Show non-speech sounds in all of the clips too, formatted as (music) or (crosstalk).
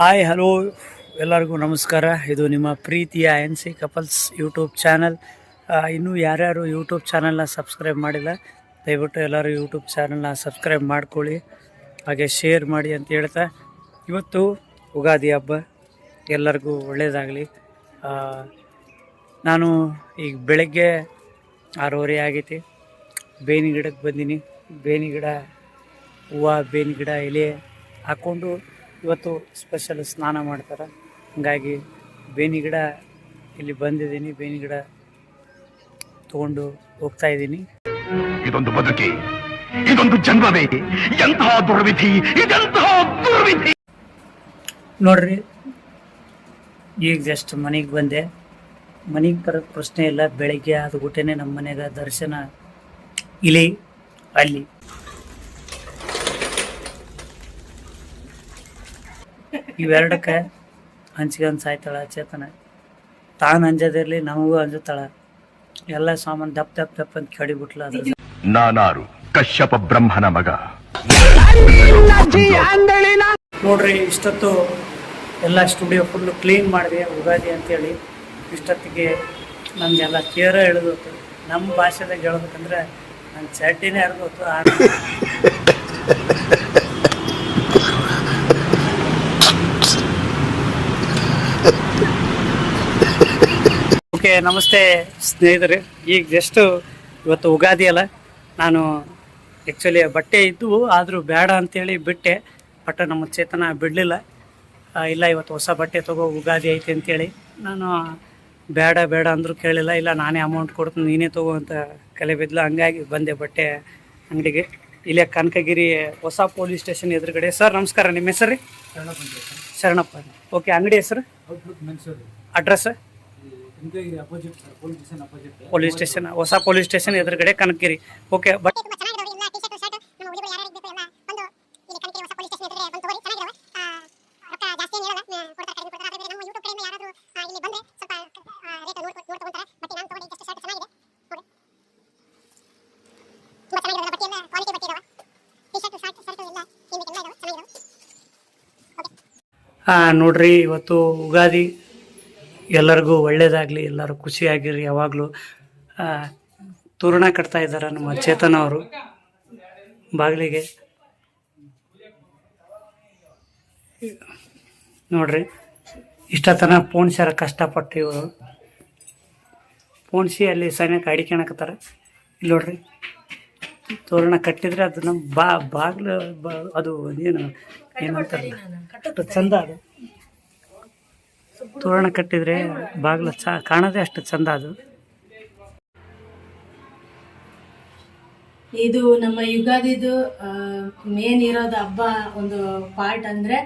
Hi, hello. ಎಲ್ಲರಿಗೂ ನಮಸ್ಕಾರ. ಇದು ನಿಮ್ಮ ಪ್ರೀತಿಯ N C couples YouTube channel. ಇನ್ನೂ ಯಾರ್ಯಾರು ಯೂಟ್ಯೂಬ್ ಚಾನಲ್ನ ಸಬ್ಸ್ಕ್ರೈಬ್ ಮಾಡಿಲ್ಲ, ದಯವಿಟ್ಟು ಎಲ್ಲರೂ ಯೂಟ್ಯೂಬ್ ಚಾನಲ್ನ ಸಬ್ಸ್ಕ್ರೈಬ್ ಮಾಡ್ಕೊಳ್ಳಿ. ಹಾಗೆ ಶೇರ್ ಮಾಡಿ ಅಂತ ಹೇಳ್ತಾ, ಇವತ್ತು ಉಗಾದಿ ಹಬ್ಬ. ಎಲ್ಲರಿಗೂ ಒಳ್ಳೆಯದಾಗಲಿ ನಾನು ಈಗ ಬೆಳಗ್ಗೆ ಆರೂವರೆ ಆಗೈತಿ. ಬೇವಿನ ಗಿಡಕ್ಕೆ ಬಂದೀನಿ. ಬೇವಿನ ಗಿಡ ಹೂವು ಬೇವಿನ ಗಿಡ ಎಲೆ ಹಾಕ್ಕೊಂಡು ಇವತ್ತು ಸ್ಪೆಷಲ್ ಸ್ನಾನ ಮಾಡ್ತಾರೆ. ಹಂಗಾಗಿ ಬೇನಿ ಗಿಡ ಇಲ್ಲಿ ಬಂದಿದ್ದೀನಿ. ಬೇನಿ ಗಿಡ ತಗೊಂಡು ಹೋಗ್ತಾ ಇದ್ದೀನಿ. ಇದೊಂದು ಬದುಕಿ ಇದೊಂದು ಜನ್ಮವೇ. ಎಂತಹ ದುರ್ವಿಧಿ ಇದೆಂತಹ ದುರ್ವಿಧಿ. ನೋಡ್ರಿ ಈಗ ಜಸ್ಟ್ ಮನೆಗೆ ಬಂದೆ. ಮನೆಗೆ ಬರೋ ಪ್ರಶ್ನೆ ಇಲ್ಲ. ಬೆಳಗ್ಗೆ ಆದ ಊಟನೇ ನಮ್ಮ ಮನೆಗೆ ದರ್ಶನ. ಇಲ್ಲಿ ಅಲ್ಲಿ. ಇವೆರಡಕ್ಕೆ ಹಂಚ್ಕೊಂಡ್ ಸಾಯ್ತಾಳ ಚೇತನ. ತಾನು ಅಂಜದಿರ್ಲಿ ನಮಗೂ ಅಂಜುತ್ತಾಳೆ. ಎಲ್ಲ ಸಾಮಾನು ದಪ್ ದಪ್ ದಪ್ ಅಂತ ಕಡಿಬಿಟ್ಲ ಅದ್ರ ನಾನಾರು ಕಶ್ಯಪ ಬ್ರಹ್ಮನ ಮಗ. ನೋಡ್ರಿ ಇಷ್ಟೊತ್ತು ಎಲ್ಲ ಸ್ಟುಡಿಯೋ ಫುಲ್ಲು ಕ್ಲೀನ್ ಮಾಡಿದೆ ಉಗಾದಿ ಅಂತೇಳಿ. ಇಷ್ಟೊತ್ತಿಗೆ ನಮಗೆಲ್ಲ ಕೇರ ಎಳೆದೋತು. ನಮ್ಮ ಭಾಷೆದಾಗ ಹೇಳ್ಬೇಕಂದ್ರೆ ನನ್ನ ಚಡ್ಡಿನೇ ಹರಿದೋತು ಆ ಓಕೆ, ನಮಸ್ತೆ ಸ್ನೇಹಿತರೆ. ಈಗ ಜಸ್ಟ್ ಇವತ್ತು ಉಗಾದಿ ಅಲ್ಲ. ನಾನು ಆ್ಯಕ್ಚುಲಿ ಬಟ್ಟೆ ಇದ್ದವು ಆದರೂ ಬೇಡ ಅಂತೇಳಿ ಬಿಟ್ಟೆ. ಬಟ್ ನಮ್ಮ ಚೇತನ ಬಿಡಲಿಲ್ಲ. ಇಲ್ಲ, ಇವತ್ತು ಹೊಸ ಬಟ್ಟೆ ತಗೋ, ಉಗಾದಿ ಐತೆ ಅಂತೇಳಿ. ನಾನು ಬೇಡ ಬೇಡ ಅಂದರೂ ಕೇಳಿಲ್ಲ. ಇಲ್ಲ, ನಾನೇ ಅಮೌಂಟ್ ಕೊಡ್ತೀನಿ, ನೀನೇ ತಗೋ ಅಂತ ಕಲೆ ಬಿದ್ಲು. ಹಂಗಾಗಿ ಬಂದೆ ಬಟ್ಟೆ ಅಂಗಡಿಗೆ. ಇಲ್ಲೇ ಕನಕಗಿರಿ ಹೊಸ ಪೊಲೀಸ್ ಸ್ಟೇಷನ್ ಎದುರುಗಡೆ. ಸರ್ ನಮಸ್ಕಾರ. ನಿಮ್ಮ ಹೆಸರು ರೀ? ಶರಣಪ್ಪ ಓಕೆ ಅಂಗಡಿ ಹೆಸರು? ಅಡ್ರೆಸ್? ಪೊಲೀಸ್ ಸ್ಟೇಷನ್ ಹೊಸ ಪೊಲೀಸ್ ಸ್ಟೇಷನ್ ಎದುರುಗಡೆ ಕನಕಗಿರಿ. ಓಕೆ ಬಟ್ ತುಂಬಾ ಚೆನ್ನಾಗಿದಾವೆ ಎಲ್ಲ ಟಿ ಶರ್ಟ್ ಶರ್ಟ್ ನಮ್ಮ ಹುಡುಗರು ಯಾರ್ಯಾರಿಗೆ ಬೇಕು ಎಲ್ಲ ಬಂದು ಇಲ್ಲಿ ಕನಕಗಿರಿ ಹೊಸ ಪೊಲೀಸ್ ಸ್ಟೇಷನ್ ಎದುರುಗಡೆ ಬಂದು ತಗೋರಿ ಚೆನ್ನಾಗಿದಾವೆ ಆ, ರೊಕ್ಕ ಜಾಸ್ತಿ ಏನು ಹೇಳಲ್ಲ ಆ, ಕೊಡ್ತಾರೆ ಕಡಿಮೆ ಕೊಡ್ತಾರೆ ಅದೇ ನಮ್ಮ ಯೂಟ್ಯೂಬ್ ಕಡೆಯಿಂದ ಯಾರಾದರೂ ಆ, ಇಲ್ಲಿ ಬಂದ್ರೆ ಸ್ವಲ್ಪ ರೇಟ್ ನೋಡ್ ನೋಡ್ ತಗೊಂತಾರೆ ಬಟ್ ನಾನು ತಗೊಂಡು ಜಸ್ಟ್ ಶರ್ಟ್ ಚೆನ್ನಾಗಿದೆ ನೋಡಿ ತುಂಬಾ ಚೆನ್ನಾಗಿದಾವೆ ಬಟ್ಟೆ ಎಲ್ಲ ಕ್ವಾಲಿಟಿ ಬಟ್ಟೆ ಇದಾವೆ ಟಿ ಶರ್ಟ್ ಶರ್ಟ್ ಶರ್ಟ್ ಎಲ್ಲ ನಿಮಗೆ ಎಲ್ಲ ಇದಾವೆ ಚೆನ್ನಾಗಿದಾವೆ ಹಾಂ ನೋಡ್ರಿ, ಇವತ್ತು ಉಗಾದಿ ಎಲ್ಲರಿಗೂ ಒಳ್ಳೇದಾಗಲಿ, ಎಲ್ಲರೂ ಖುಷಿಯಾಗಿರಿ. ಯಾವಾಗಲೂ ತೋರಣ ಕಟ್ತಾ ಇದ್ದಾರೆ ನಮ್ಮ ಚೇತನ ಅವರು. ಬಾಗಿಲಿಗೆ. ನೋಡ್ರಿ, ಇಷ್ಟತನ ಪೋಣಿಸ್ಯಾರ ಕಷ್ಟಪಟ್ಟು ಇವರು. ಪೋಣಿಸಿ ಅಲ್ಲಿ ಸೈನ್ಯಕ್ಕೆ ಅಡಿಕೆಣಕತ್ತಾರ ಇಲ್ಲಿ ನೋಡ್ರಿ, ತೋರಣ ಕಟ್ಟಿದ್ರೆ ಅದು ಬಾ, ಬಾಗಿಲು ಅದು ಏನು ಏನಂತಾರಲ್ಲ ಅಷ್ಟು ಚಂದ ಅದು. ತೋರಣ ಕಟ್ಟಿದ್ರೆ ಬಾಗಿಲು ಚ ಕಾಣೋದೇ ಅಷ್ಟು ಚಂದ ಅದು. ಇದು ನಮ್ಮ ಯುಗಾದಿದು ಮೇನ್ ಇರೋದು ಹಬ್ಬ ಒಂದು ಪಾರ್ಟ್ ಅಂದ್ರೆ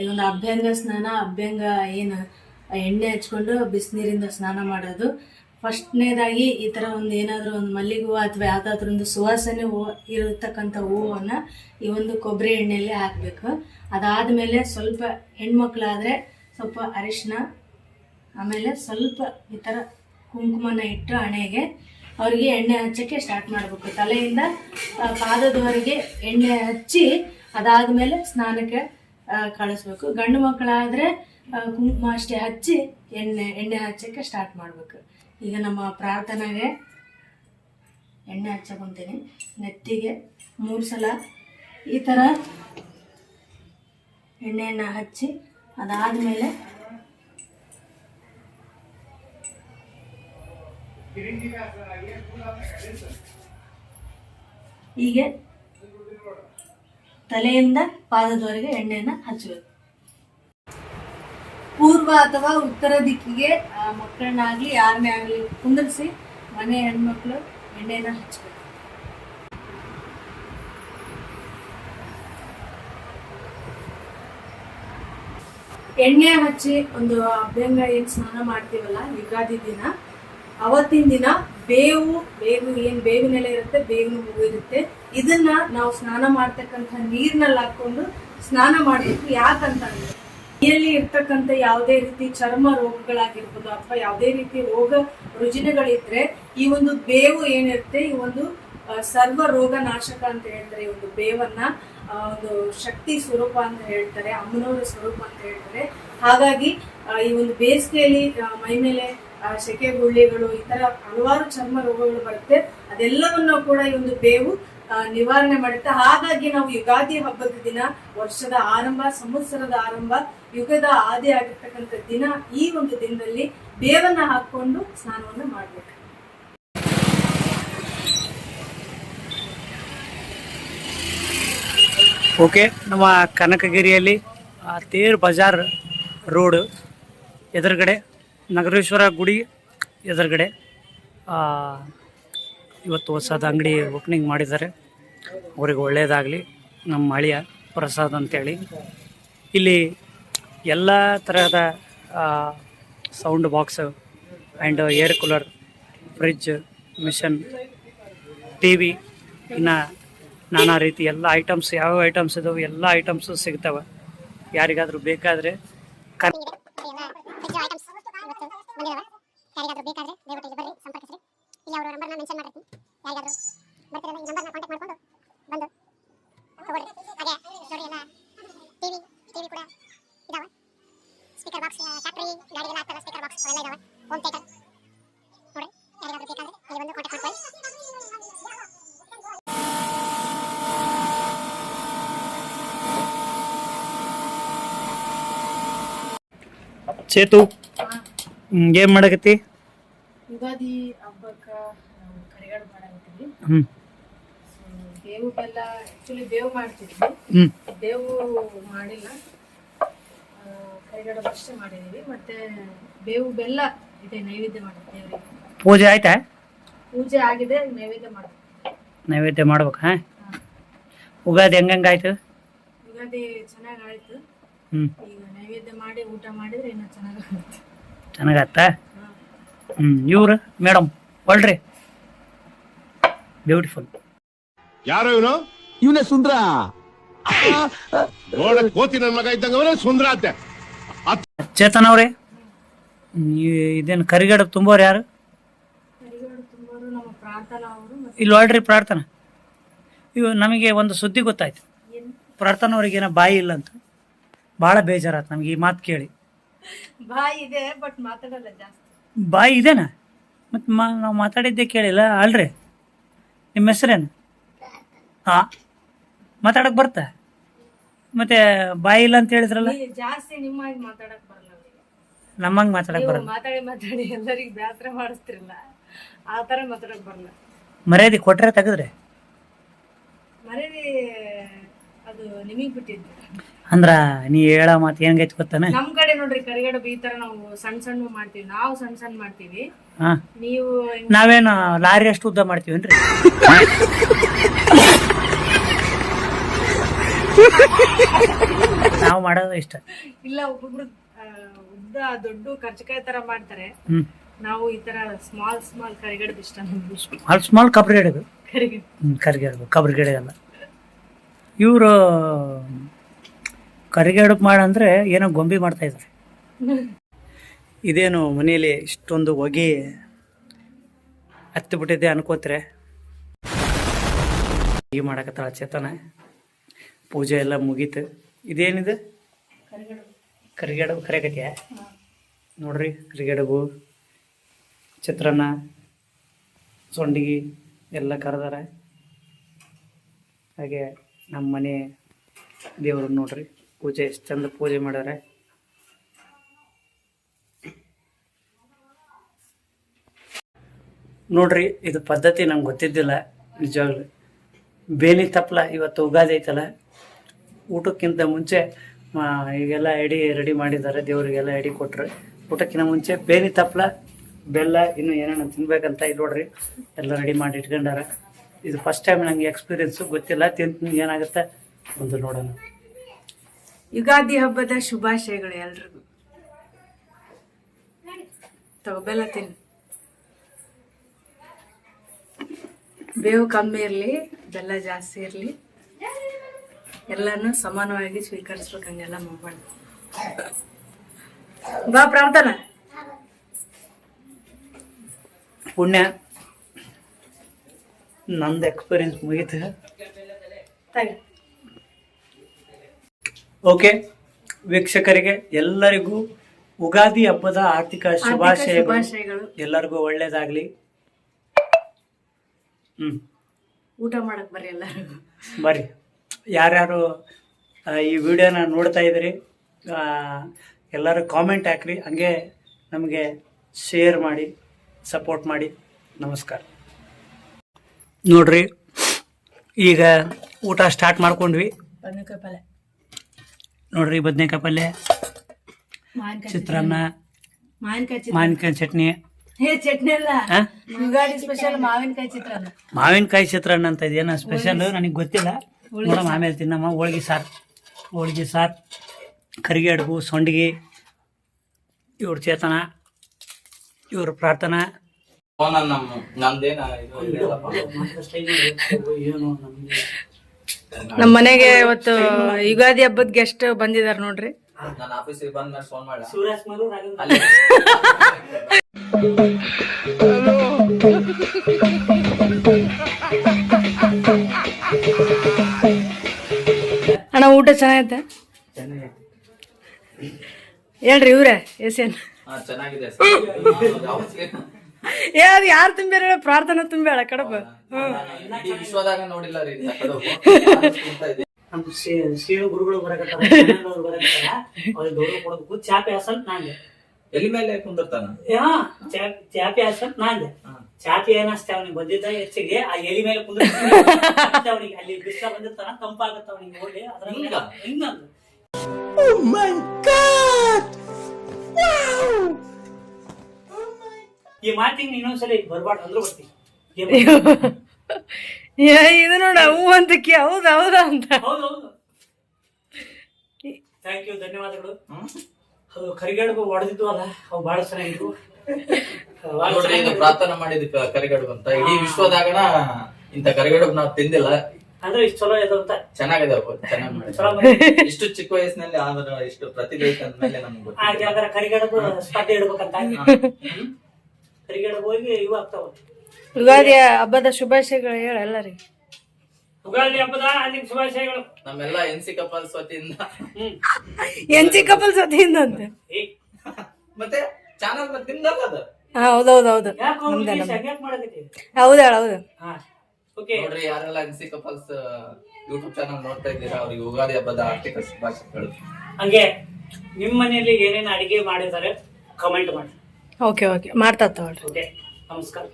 ಈ ಒಂದು ಅಭ್ಯಂಗ ಸ್ನಾನ ಅಭ್ಯಂಗ ಏನು ಎಣ್ಣೆ ಹಚ್ಕೊಂಡು ಬಿಸಿನೀರಿಂದ ಸ್ನಾನ ಮಾಡೋದು. ಫಸ್ಟ್ನೇದಾಗಿ ಈ ಥರ ಒಂದು ಏನಾದರೂ ಒಂದು ಮಲ್ಲಿಗೆ ಹೂವು ಅಥವಾ ಯಾವುದಾದ್ರೂ ಒಂದು ಸುವಾಸನೆ ಹೂವು ಇರತಕ್ಕಂಥ ಹೂವನ್ನು ಈ ಒಂದು ಕೊಬ್ಬರಿ ಎಣ್ಣೆಯಲ್ಲಿ ಹಾಕಬೇಕು. ಅದಾದಮೇಲೆ ಸ್ವಲ್ಪ ಹೆಣ್ಮಕ್ಳಾದರೆ ಸ್ವಲ್ಪ ಅರಿಶಿನ, ಆಮೇಲೆ ಸ್ವಲ್ಪ ಈ ಥರ ಕುಂಕುಮನ ಇಟ್ಟು ಹಣೆಗೆ ಅವರಿಗೆ ಎಣ್ಣೆ ಹಚ್ಚಕ್ಕೆ ಸ್ಟಾರ್ಟ್ ಮಾಡಬೇಕು. ತಲೆಯಿಂದ ಪಾದದವರೆಗೆ ಎಣ್ಣೆ ಹಚ್ಚಿ ಅದಾದಮೇಲೆ ಸ್ನಾನಕ್ಕೆ ಕಳಿಸ್ಬೇಕು. ಗಂಡು ಮಕ್ಕಳಾದರೆ ಕುಂಕುಮ ಅಷ್ಟೇ ಹಚ್ಚಿ ಎಣ್ಣೆ ಎಣ್ಣೆ ಹಚ್ಚಕ್ಕೆ ಸ್ಟಾರ್ಟ್ ಮಾಡಬೇಕು. ಈಗ ನಮ್ಮ ಪ್ರಾರ್ಥನೆಗೆ ಎಣ್ಣೆ ಹಚ್ಚಕೊಂತೀನಿ. ನೆತ್ತಿಗೆ ಮೂರು ಸಲ ಈ ಥರ ಎಣ್ಣೆಯನ್ನು ಹಚ್ಚಿ ಅದಾದಮೇಲೆ ಹೀಗೆ ತಲೆಯಿಂದ ಪಾದದವರೆಗೆ ಎಣ್ಣೆಯನ್ನು ಹಚ್ಚಬೇಕು. ಪೂರ್ವ ಅಥವಾ ಉತ್ತರ ದಿಕ್ಕಿಗೆ ಮಕ್ಕಳನ್ನಾಗ್ಲಿ ಯಾರನ್ನೇ ಆಗಲಿ ಕುಂದರಿಸಿ ಮನೆ ಹೆಣ್ಮಕ್ಳು ಎಣ್ಣೆನ ಹಚ್ಚಬೇಕು ಎಣ್ಣೆ ಹಚ್ಚಿ ಒಂದು ಅಭ್ಯಂಗ ಏನ್ ಸ್ನಾನ ಮಾಡ್ತೀವಲ್ಲ, ಯುಗಾದಿ ದಿನ, ಅವತ್ತಿನ ದಿನ ಬೇವು ಬೇವು ಏನ್ ಬೇವಿನೆಲೆ ಇರುತ್ತೆ, ಬೇವಿನ ಹೂವು ಇರುತ್ತೆ. ಇದನ್ನ ನಾವು ಸ್ನಾನ ಮಾಡ್ತಕ್ಕಂಥ ನೀರ್ನಲ್ಲಿ ಹಾಕೊಂಡು ಸ್ನಾನ ಮಾಡಬೇಕು. ಯಾಕಂತಂದ್ರೆ ನೀರಲ್ಲಿ ಇರ್ತಕ್ಕಂಥ ಯಾವುದೇ ರೀತಿ ಚರ್ಮ ರೋಗಗಳಾಗಿರ್ಬೋದು ಅಥವಾ ಯಾವುದೇ ರೀತಿ ರೋಗ ರುಜಿನಗಳಿದ್ರೆ ಈ ಒಂದು ಬೇವು ಏನಿರುತ್ತೆ, ಈ ಒಂದು ಸರ್ವ ರೋಗ ನಾಶಕ ಅಂತ ಹೇಳ್ತಾರೆ ಈ ಒಂದು ಬೇವನ್ನ ಒಂದು ಶಕ್ತಿ ಸ್ವರೂಪ ಅಂತ ಹೇಳ್ತಾರೆ ಅಮ್ಮನವರ ಸ್ವರೂಪ ಅಂತ ಹೇಳ್ತಾರೆ. ಹಾಗಾಗಿ ಈ ಒಂದು ಬೇಸಿಗೆಯಲ್ಲಿ ಮೈ ಮೇಲೆ ಸೆಕೆ ಗುಳ್ಳೆಗಳು ಈ ತರ ಹಲವಾರು ಚರ್ಮ ರೋಗಗಳು ಬರುತ್ತೆ. ಅದೆಲ್ಲವನ್ನೂ ಕೂಡ ಈ ಒಂದು ಬೇವು ನಿವಾರಣೆ ಮಾಡುತ್ತೆ ಹಾಗಾಗಿ ನಾವು ಯುಗಾದಿ ಹಬ್ಬದ ದಿನ, ವರ್ಷದ ಆರಂಭ, ಸಂವತ್ಸರದ ಆರಂಭ, ಯುಗದ ಆದಿ ಆಗಿರ್ತಕ್ಕಂಥ ದಿನ ಈ ಒಂದು ದಿನದಲ್ಲಿ ಬೇವನ್ನ ಹಾಕೊಂಡು ಸ್ನಾನವನ್ನು ಮಾಡಬೇಕು. ಓಕೆ, ನಮ್ಮ ಕನಕಗಿರಿಯಲ್ಲಿ ತೇರ್ ಬಜಾರ್ ರೋಡ್ ಎದುರುಗಡೆ, ನಗರೇಶ್ವರ ಗುಡಿ ಎದುರುಗಡೆ ಇವತ್ತು ಹೊಸದ ಅಂಗಡಿ ಓಪನಿಂಗ್ ಮಾಡಿದ್ದಾರೆ. ಅವ್ರಿಗೆ ಒಳ್ಳೆಯದಾಗಲಿ ನಮ್ಮ ಅಳಿಯ ಪ್ರಸಾದ್ ಅಂತೇಳಿ. ಇಲ್ಲಿ ಎಲ್ಲ ತರಹದ sound box and air cooler fridge machine T V ಇನ್ನು ನಾನಾ ರೀತಿ ಎಲ್ಲ ಐಟಮ್ಸ್ ಯಾವ ಐಟಮ್ಸ್ ಇದಾವೆ, ಎಲ್ಲ ಐಟಮ್ಸು ಸಿಗ್ತವೆ. ಯಾರಿಗಾದರೂ ಬೇಕಾದರೆ ಕನ್ ಇದೆ ಎಲ್ಲ ಫ್ರಿಜ್ ಐಟಮ್ಸ್ ಇವತ್ತು ಬಂದಿದಾವೆ ಯಾರಿಗಾದ್ರೂ ಬೇಕಾದ್ರೆ ದಯವಿಟ್ಟು ಇಲ್ಲಿ ಬರ್ರಿ ಸಂಪರ್ಕಿಸ್ರಿ ಇಲ್ಲಿ ಅವರ ನಂಬರ್ನ ಮೆನ್ಷನ್ ಮಾಡಿರ್ತೀನಿ ಯಾರಿಗಾದ್ರೂ ಬರ್ತಿರಲ್ಲ ಈ ನಂಬರ್ನ ಕಾಂಟ್ಯಾಕ್ಟ್ ಮಾಡ್ಕೊಂಡು ಬಂದು ತಗೊಳ್ಳಿ ಹಾಗೆ ನೋಡಿ ಎಲ್ಲ ಟಿವಿ ಟಿವಿ ಕೂಡ ಇದಾವೆ ಸ್ಪೀಕರ್ ಬಾಕ್ಸ್ ಫ್ಯಾಕ್ಟ್ರಿ ಗಾಡಿಗೆಲ್ಲ ಆಗ್ತಲ್ಲ ಸ್ಪೀಕರ್ ಬಾಕ್ಸ್ ಅವೆಲ್ಲ ಇದಾವೆ ಹೋಮ್ ಥಿಯೇಟರ್ ನೋಡಿ ಯಾರಿಗಾದ್ರೂ ಬೇಕಾದ್ರೆ ಇಲ್ಲಿ ಬಂದು ಕಾಂಟ್ಯಾಕ್ಟ್ ಮಾಡ್ಕೊಳ್ಳಿ ಚೇತು ಏನ್ ಮಾಡಕತ್ತಿ? ಯುಗಾದಿ ಹಬ್ಬಕ್ಕ ಕರಿಗಡು ಮಾಡಾಕತ್ತೀವಿ. ಹ್ಞೂ ಬೇವು ಬೆಲ್ಲ ಆಕ್ಚುಲಿ ಬೇವು ಮಾಡ್ತಿದ್ವಿ. ಹ್ಞೂ ಬೇವು ಮಾಡಿಲ್ಲ. ಕರಿಗಡಬು ಅಷ್ಟೇ ಮಾಡಿದೀವಿ. ಮತ್ತೆ ಬೇವು ಬೆಲ್ಲ ಇದೆ ನೈವೇದ್ಯ ಮಾಡ್ತೀವಿ ಪೂಜೆ ಆಯ್ತಾ? ಪೂಜೆ ಆಗಿದೆ ನೈವೇದ್ಯ ಮಾಡ್ತೀವಿ ನೈವೇದ್ಯ ಮಾಡ್ಬೇಕಾ ಉಗಾದಿ ಹೆಂಗಂಗಾಯ್ತು ಯುಗಾದಿ ಚೆನ್ನಾಗಾಯ್ತು ಈಗ ನೈವೇದ್ಯ ಮಾಡಿ ಊಟ ಮಾಡಿದ್ರೆ ಇನ್ನೂ ಚೆನ್ನಾಗಾಗುತ್ತೆ. ಚೆನ್ನಾಗತ್ತಾ ಹ್ಞೂ ಇವ್ರು ಮೇಡಮ್ ಒಳ್ರಿ ಬ್ಯೂಟಿಫುಲ್ ಯಾರು ಇವನು? ಇವನೇ ಸುಂದ್ರ. ನೋಡಕ್ ಕೋತಿ ನನ್ ಮಗ ಇದ್ದಂಗ ಅವನೇ ಸುಂದ್ರ ಅಂತೆ. ಚೇತನ್ ಅವರೇ ಇದೇನು ಕರಿಗಡಬು ತುಂಬೋರು ಯಾರು? ಕರಿಗಡು ತುಂಬೋರು ನಮ್ಮ ಪ್ರಾರ್ಥನಾ ಅವರು ಮತ್ತೆ ಇಲ್ಲಿ ಹೊಳ್ರಿ ಪ್ರಾರ್ಥನಾ. ಇವು ನಮಗೆ ಒಂದು ಸುದ್ದಿ ಗೊತ್ತಾಯ್ತು. ಏನು? ಪ್ರಾರ್ಥನಾ ಅವ್ರಿಗೆ ಏನೋ ಬಾಯಿ ಇಲ್ಲ ಅಂತ. ಭಾಳ ಬೇಜಾರಾತ್ ನಮ್ಗೆ ಈ ಮಾತು ಕೇಳಿ. ಬಾಯಿ ಇದೆ ಬಟ್ ಮಾತಾಡಲ್ಲ ಜಾಸ್ತಿ. ಬಾಯಿ ಇದೇನಾ? ಮತ್ತು ಮಾ ನಾವು ಮಾತಾಡಿದ್ದೆ ಕೇಳಿಲ್ಲ ಅಲ್ರಿ? ನಿಮ್ಮ ಹೆಸರೇನು? ಹಾ ಮಾತಾಡಕ್ಕೆ ಬರ್ತ? ಮತ್ತೆ ಬಾಯಿ ಇಲ್ಲ ಅಂತ ಹೇಳಿದ್ರಲ್ಲ? ಜಾಸ್ತಿ ನಿಮ್ಮಾಗಿ ಮಾತಾಡಕ್ ಬರಲ್ಲ ಅವ್ರಿಗೆ. ನಮ್ಮಂಗೆ ಮಾತಾಡಕ್ಕೆ ನೀವು ಬರಲ್ಲ. ಮಾತಾಡಿ ಮಾತಾಡಿ ಎಲ್ಲರಿಗೂ ಬೇಸರ ಮಾಡಿಸ್ತಿರಲ್ಲ ಆ ತರ ಮಾತಾಡಕ್ ಬರಲ್ಲ. ಮರ್ಯಾದೆ ಕೊಟ್ರೆ ತೆಗೆದ್ರೆ? ಮನೇಲಿ ಅದು ನಿಮಗ್ ಬಿಟ್ಟಿದ್ದು. ಅಂದ್ರ ನೀ ಹೇಳ ಮಾತು ಹೆಂಗೈತೆ ಗೊತ್ತಾನ? ನಮ್ ಕಡೆ ನೋಡ್ರಿ ಕರಿಗಡಬು ಈ ತರ ನಾವು ಸಣ್ಣ ಸಣ್ಣ ಮಾಡ್ತೀವಿ. ನಾವು ಸಣ್ಣ ಸಣ್ಣ ಮಾಡ್ತೀವಿ. ಹಾ. ನೀವು ನಾವೇನ ನಾವೇನು ಲಾರಿ ಅಷ್ಟು ಉದ್ದ ಮಾಡ್ತೀವೇನ್ರಿ? ನಾವು ಮಾಡೋದು ಇಷ್ಟ. ಇಲ್ಲ ಒಬ್ಬೊಬ್ರು ಆ, ಉದ್ದ ದೊಡ್ಡ ಕರ್ಚಕಾಯಿ ತರ ಮಾಡ್ತಾರೆ. ಹ್ಮ್. ನಾವು ಈ ತರ ಸ್ಮಾಲ್ ಸ್ಮಾಲ್ ಕರಿಗಡದ ಇಷ್ಟ ನಮ್ಗೆ. ಸ್ಮಾಲ್ ಸ್ಮಾಲ್ ಕಬ್ರಿ ಹಿಡಿದು ಕರಿಗಡಬು ಕರಿಗೇಡ್ಬು ಕಬ್ರಿ ಗಿಡ ಎಲ್ಲ ಇವರು ಕರಿಗೇಡಪ್ ಮಾಡಂದ್ರೆ ಏನೋ ಗೊಂಬೆ ಮಾಡ್ತಾ ಇದ್ದಾರೆ (laughs) ಇದೇನು ಮನೆಯಲ್ಲಿ ಇಷ್ಟೊಂದು ಹೊಗೆ ಹತ್ತಿ ಬಿಟ್ಟಿದೆ ಅನ್ಕೋತ್ರೆ. ಈ ಮಾಡಕತ್ತಾಳ ಚೇತನ. ಪೂಜೆ ಎಲ್ಲ ಮುಗೀತು. ಇದೇನಿದೆ? ಕರಿಗಡಬು. ಕರೆಯಕತ್ಯ ನೋಡ್ರಿ ಕರಿಗಡಬು ಚಿತ್ರಾನ್ನ ಸೊಂಡಿಗೆ ಎಲ್ಲ ಕರೆದಾರೆ. ಹಾಗೆ ನಮ್ಮ ಮನೆ ದೇವರು ನೋಡ್ರಿ. ಪೂಜೆ ಎಷ್ಟು ಚಂದ ಪೂಜೆ ಮಾಡ್ಯಾರೆ ನೋಡ್ರಿ, ಇದು ಪದ್ಧತಿ ನಂಗೆ ಗೊತ್ತಿದ್ದಿಲ್ಲ, ನಿಜವಾಗ್ಲು. ಬೇಲಿ ತಪ್ಪಲ ಇವತ್ತು ಉಗಾದಿ ಐತಲ್ಲ. ಊಟಕ್ಕಿಂತ ಮುಂಚೆ ಈಗೆಲ್ಲ ಎಡಿ ರೆಡಿ ಮಾಡಿದ್ದಾರೆ, ದೇವರಿಗೆಲ್ಲ ಎಡಿ ಕೊಟ್ರು. ಊಟಕ್ಕಿಂತ ಮುಂಚೆ ಬೇಲಿ ತಪ್ಪಲ ಬೆಲ್ಲ, ಇನ್ನು ಏನೇನು ತಿನ್ಬೇಕಂತ ಇದು ನೋಡ್ರಿ. ಎಲ್ಲ ರೆಡಿ ಮಾಡಿ ಇಟ್ಕೊಂಡಾರ. ಇದು ಫಸ್ಟ್ ಟೈಮ್ ನಂಗೆ ಎಕ್ಸ್ಪೀರಿಯನ್ಸು ಗೊತ್ತಿಲ್ಲ ತಿಂತ ಏನಾಗುತ್ತೆ, ಒಂದು ನೋಡೋಣ. ಯುಗಾದಿ ಹಬ್ಬದ ಶುಭಾಶಯಗಳು ಎಲ್ರಿಗೂ. ತಗೋಬೆಲ್ಲ ತಿನ್ನಿ. ಬೇವು ಕಮ್ಮಿ ಇರಲಿ ಬೆಲ್ಲ ಜಾಸ್ತಿ ಇರಲಿ. ಎಲ್ಲಾನು ಸಮಾನವಾಗಿ ಸ್ವೀಕರಿಸ್ಬೇಕು ಹಂಗೆಲ್ಲ ಮಾಡ್ಬಾರ್ದು. ಬಾ ಪ್ರಾರ್ಥನ. ಪುಣ್ಯ. ನಂದು ಎಕ್ಸ್ಪೀರಿಯನ್ಸ್ ಮುಗೀತು. ತಗೋ. ಓಕೆ ವೀಕ್ಷಕರಿಗೆ ಎಲ್ಲರಿಗೂ ಉಗಾದಿ ಹಬ್ಬದ ಆರ್ಥಿಕ ಶುಭಾಶಯಗಳು. ಎಲ್ಲರಿಗೂ ಒಳ್ಳೇದಾಗ್ಲಿ. ಹ್ಮ್. ಊಟ ಮಾಡಕ್ ಬರ್ರಿ ಎಲ್ಲರಿಗೂ ಬರ್ರಿ. ಯಾರ್ಯಾರು ಈ ವಿಡಿಯೋನ ನೋಡ್ತಾ ಇದ್ರಿ ಎಲ್ಲರೂ ಕಾಮೆಂಟ್ ಹಾಕ್ರಿ. ಹಂಗೆ ನಮಗೆ ಶೇರ್ ಮಾಡಿ ಸಪೋರ್ಟ್ ಮಾಡಿ. ನಮಸ್ಕಾರ. ನೋಡ್ರಿ ಈಗ ಊಟ ಸ್ಟಾರ್ಟ್ ಮಾಡ್ಕೊಂಡ್ವಿ. ಬದನೆಕಾಯಿ ಪಲ್ಯ. ನೋಡ್ರಿ ಬದನೆಕಾಯಿ ಪಲ್ಯ ಚಿತ್ರಾನ್ನ ಮಾವಿನಕಾಯಿ ಚಟ್ನಿ. ಚಟ್ನಿ. ಅಲ್ಲ. ಆ? ಯುಗಾದಿ ಸ್ಪೆಷಲ್ ಮಾವಿನಕಾಯಿ ಚಿತ್ರಾನ್ನ. ಮಾವಿನಕಾಯಿ ಚಿತ್ರಾನ್ನ ಅಂತ ಇದೇನ ಸ್ಪೆಷಲ್ ನನಗೆ ಗೊತ್ತಿಲ್ಲ. ನೋಡಮ್ಮ ಆಮೇಲೆ ತಿನ್ನಮ್ಮ. ಹೋಳ್ಗೆ ಸಾರು. ಹೋಳ್ಗೆ ಸಾರು. ಕರಿಗೆ ಅಡುಗು ಸೊಂಡಿಗೆ ಇವ್ರ ಚೇತನ ಇವ್ರ ಪ್ರಾರ್ಥನಾ. ನಮ್ಮ ಮನೆಗೆ ಇವತ್ತು ಯುಗಾದಿ ಹಬ್ಬದ ಗೆಸ್ಟ್ ಬಂದಿದಾರ ನೋಡ್ರಿ. ನಾನು ಆಫೀಸಿಗೆ ಬಂದ ಮೇಲೆ ಫೋನ್ ಮಾಡ ಶಿವರಾಜ್ ಕುಮಾರ್ ರಾಘವೇಂದ್ರ. ಅಣ್ಣ ಊಟ ಚೆನ್ನಾಗೈತೆ? ಹೇಳ್ರಿ ಇವ್ರೆ ಎಸ್ ಏನ್ ಚೆನ್ನಾಗಿದೆ? (laughs) ಏ ಯಾರ್ ಯಾರು ತುಂಬ್ಯಾರ ಪ್ರಾರ್ಥನಾ ತುಂಬ್ಯಾಳ ಕಡಬ. ಚಾಪಿ ವಿಶ್ವದಾಗ ನೋಡಿಲ್ಲ ರೀ. (laughs) ನಮ್ಮ ಶ್ರೀ ಗುರುಗಳು ಬರಕತ್ತಾರ ಅವ್ರು ಬರಕತ್ತಾರ ಅವ್ರಿಗೆ ಗೌರವ ಕೊಡಬೇಕು. ಚಾಪೆ ಹಸನ್ ನಂಗೆ. ಎಲ್ಲಿ ಮೇಲೆ ಕುಂದಿರ್ತಾನ? ಚಾಪಿ ಚಾ- ಚಾಪೆ ಹಸನ್ ನಂಗೆ. ಚಾಪೆ ಏನಷ್ಟೇ ಅವನಿಗೆ ಬಂದಿದ್ದ ಹೆಚ್ಚಿಗೆ ಆ ಎಲಿ ಮೇಲೆ ಕುಂದ್ರ ಅವನಿಗೆ. ಅಲ್ಲಿ ಬಿಸ್ಲ ಬಂದಿರ್ತಾನ ತಂಪಾಗತ್ತ ಅವನಿಗೆ ಹೋಗಿ ಅದ್ರ ಹಿಂಗ? ಹಿಂಗಂದು ಈ ಮಾತಿಗೆ ಇನ್ನೊಂದ್ಸಲಿ ಬರ್ಬಾರ್ದು ಅಂದ್ರೆ ಬರ್ತೀನಿ. ಏ ಇದು ನೋಡ ಹೂ ಅಂತಕ್ಕೆ ಹೌದು ಹೌದಾ ಅಂತ. ಹೌದು ಹೌದು. ಥ್ಯಾಂಕ್ ಯು ಧನ್ಯವಾದಗಳು. ಅದು ಕರಿಗಡುಬು ಹೊಡೆದಿದ್ವು ಅಲ್ಲ ಅವು ಬಹಳ ಚೆನ್ನಾಗಿದ್ವು. (laughs) ನೋಡ್ರಿ ಇದು. ಪ್ರಾರ್ಥನೆ ಮಾಡಿದ ಕರಿಗಡುಬು ಅಂತ. ಇಡೀ ವಿಶ್ವದಾಗನ ಇಂತ ಕರಿಗಡುಬು ನಾವು ತಿಂದಿಲ್ಲ. ಅಂದ್ರೆ ಇಷ್ಟು ಚಲೋ ಇದೆ ಅಂತ. ಚೆನ್ನಾಗಿದೆ ಚೆನ್ನಾಗಿ ಮಾಡಿ ಇಷ್ಟು ಚಿಕ್ಕ ವಯಸ್ಸಿನಲ್ಲಿ ಆದ್ರೆ ಇಷ್ಟು ಪ್ರತಿಭೆ ಐತೆ ಅಂದ್ಮೇಲೆ ನಮ್ಗೆ ಕರಿಗಡುಬು ಸ್ಪರ್ಧೆ ಇಡ್ಬೇಕಂತ. ಹ್ಮ್. ಹೋಗಿ ಇವು ಆಗ್ತಾವ. ಯುಗಾದಿ ಹಬ್ಬದ ಶುಭಾಶಯಗಳು ಹೇಳ ಎಲ್ಲರಿಗೆ. ಉಗಾದಿ ಹಬ್ಬದ ಹಾರ್ದಿಕ ಶುಭಾಶಯಗಳು. ನಮ್ಮೆಲ್ಲ ಎನ್ ಸಿ ಕಪಲ್ಸ್ ವತಿಯಿಂದ ಹ್ಮ್. ಸಿ ಕಪಲ್ ಸ್ವತಿಯಿಂದ ಅಂತ. ಏ. ಮತ್ತೆ ಚಾನಲ್ ತಿಂದಲ್ಲ ಅದು? ಹಾ ಹೌದೌದೌದು. ಯಾಕೆ ಅವ್ರಿಗೆ ಹಂಗ್ಯಾಕ್ ಮಾಡಕತ್ತಿ? ಹೌದಾ ಹೌದು. ಹಾ. ಓಕೆ ನೋಡ್ರಿ ಯಾರೆಲ್ಲ ಎನ್ಸಿ ಕಪಲ್ಸ್ ಯೂಟ್ಯೂಬ್ ಚಾನಲ್ ನೋಡ್ತಾ ಇದ್ದೀರಾ ಅವ್ರಿಗೆ ಯುಗಾದಿ ಹಬ್ಬದ ಆರ್ಥಿಕ ಶುಭಾಶಯಗಳು. ಹಂಗೆ ನಿಮ್ಮ ಮನೆಯಲ್ಲಿ ಏನೇನು ಅಡಿಗೆ ಮಾಡಿದ್ದಾರೆ ಕಮೆಂಟ್ ಮಾಡಿ. ಓಕೆ ಓಕೆ ಮಾಡ್ತಾ ತಗೊಳ್ರಿ ಓಕೆ ನಮಸ್ಕಾರ.